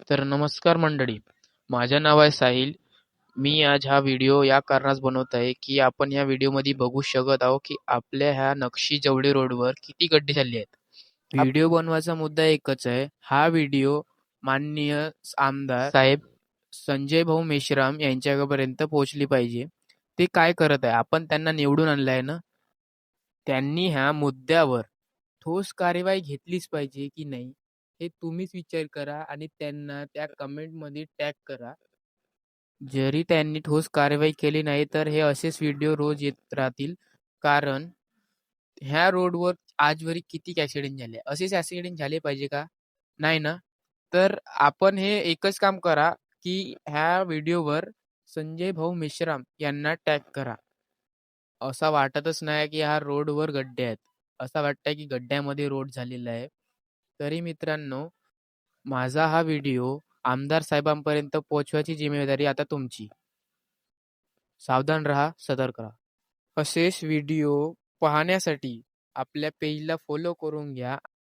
तर नमस्कार मंडळी. माझं नाव आहे साहिल. मी आज हा व्हिडिओ या कारणास बनवत आहे, की आपण ह्या व्हिडिओमध्ये बघू शकत आहोत, की आपल्या ह्या नक्षी जवळी रोडवर किती खड्डे झाले आहेत. व्हिडिओ बनवायचा मुद्दा एकच आहे. हा व्हिडिओ माननीय आमदार साहेब संजय भाऊ मेश्राम यांच्यापर्यंत पोहोचली पाहिजे. ते काय करत आहे? आपण त्यांना निवडून आणलं आहे ना? त्यांनी ह्या मुद्द्यावर ठोस कार्यवाही घेतलीच पाहिजे की नाही, हे तुम्हीच विचार करा आणि त्यांना त्या कमेंटमध्ये टॅग करा. जरी त्यांनी ठोस कारवाई केली नाही, तर हे असेच व्हिडिओ रोज येत राहतील. कारण ह्या रोडवर आजवरी किती ॲक्सिडेंट झाले. असेच ॲक्सिडेंट झाले पाहिजे का? नाही ना? तर आपण हे एकच काम करा, की ह्या व्हिडिओवर संजय भाऊ मेश्राम यांना टॅग करा. असा वाटतच नाही, की ह्या रोडवर गड्डे आहेत. असं वाटतंय, की गड्ड्यामध्ये रोड झालेला आहे. तरी मित्रांनो, माझा हा व्हिडिओ आमदार साहेबांपर्यंत पोहोचवायची जिम्मेदारी आता तुमची. सावधान राहा, सतर्क राहा. असेच व्हिडिओ पाहण्यासाठी आपल्या पेजला फॉलो करून घ्या